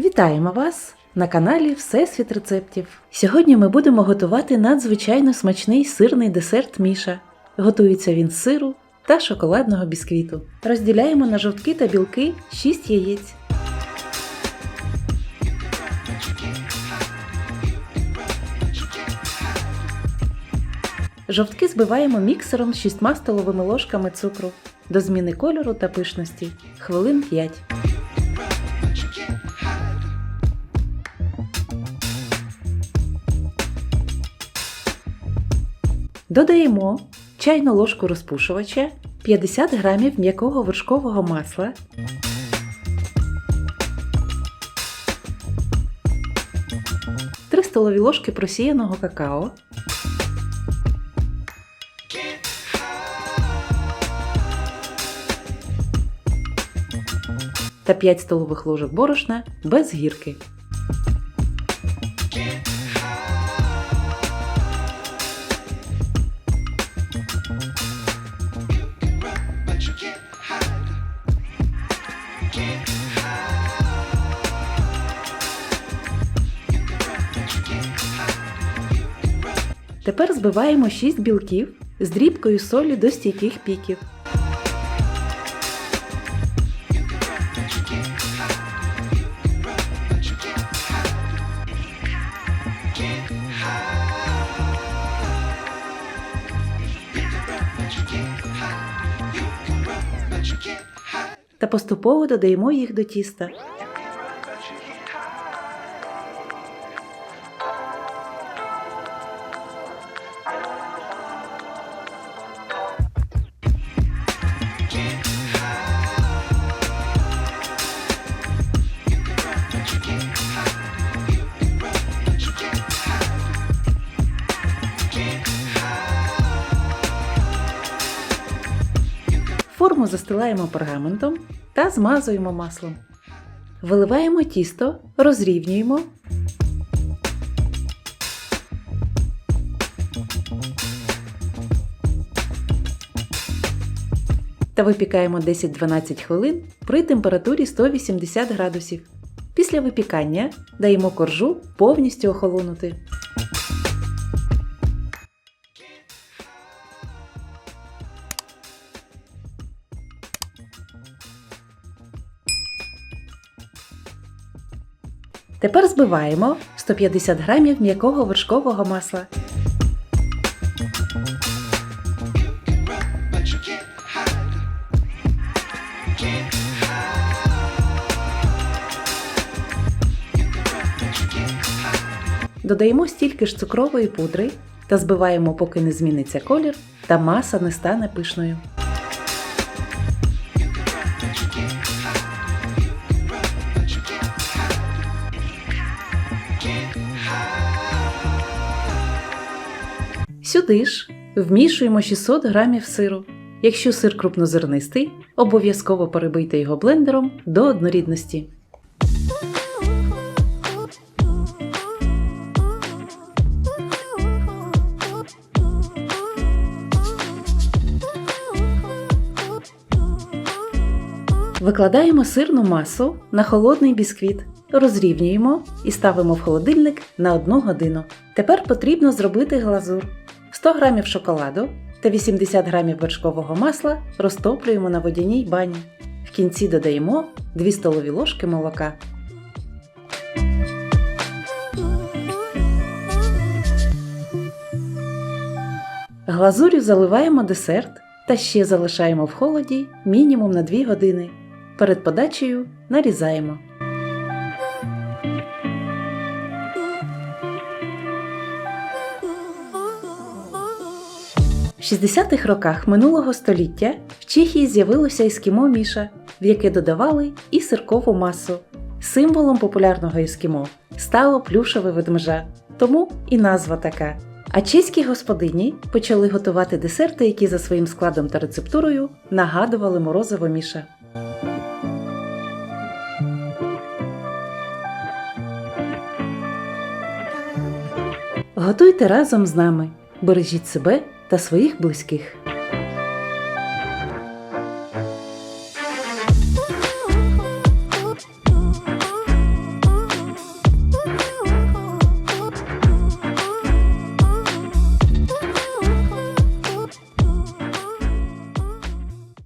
Вітаємо вас на каналі Всесвіт рецептів. Сьогодні ми будемо готувати надзвичайно смачний сирний десерт Міша. Готується він з сиру та шоколадного бісквіту. Розділяємо на жовтки та білки 6 яєць. Жовтки збиваємо міксером з 6 столовими ложками цукру до зміни кольору та пишності хвилин 5. Додаємо чайну ложку розпушувача, 50 грамів м'якого вершкового масла, столові ложки просіяного какао, та 5 столових ложок борошна без гірки. Тепер збиваємо 6 білків з дрібкою солі до стійких піків. Та поступово додаємо їх до тіста. Форму застилаємо пергаментом та змазуємо маслом. Виливаємо тісто, розрівнюємо. Та випікаємо 10-12 хвилин при температурі 180 градусів. Після випікання даємо коржу повністю охолонути. Тепер збиваємо 150 грамів м'якого вершкового масла. Додаємо стільки ж цукрової пудри та збиваємо, поки не зміниться колір та маса не стане пишною. Сюди ж вмішуємо 600 грамів сиру. Якщо сир крупнозернистий, обов'язково перебийте його блендером до однорідності. Викладаємо сирну масу на холодний бісквіт, розрівнюємо і ставимо в холодильник на 1 годину. Тепер потрібно зробити глазур. 100 г шоколаду та 80 г вершкового масла розтоплюємо на водяній бані. В кінці додаємо 2 столові ложки молока. Глазурю заливаємо десерт та ще залишаємо в холоді мінімум на 2 години. Перед подачею нарізаємо. В 60-х роках минулого століття в Чехії з'явилося ескімо Міша, в яке додавали і сиркову масу. Символом популярного ескімо стало плюшеве ведмежа, тому і назва така. А чеські господині почали готувати десерти, які за своїм складом та рецептурою нагадували морозиво Міша. Готуйте разом з нами, бережіть себе та своїх близьких.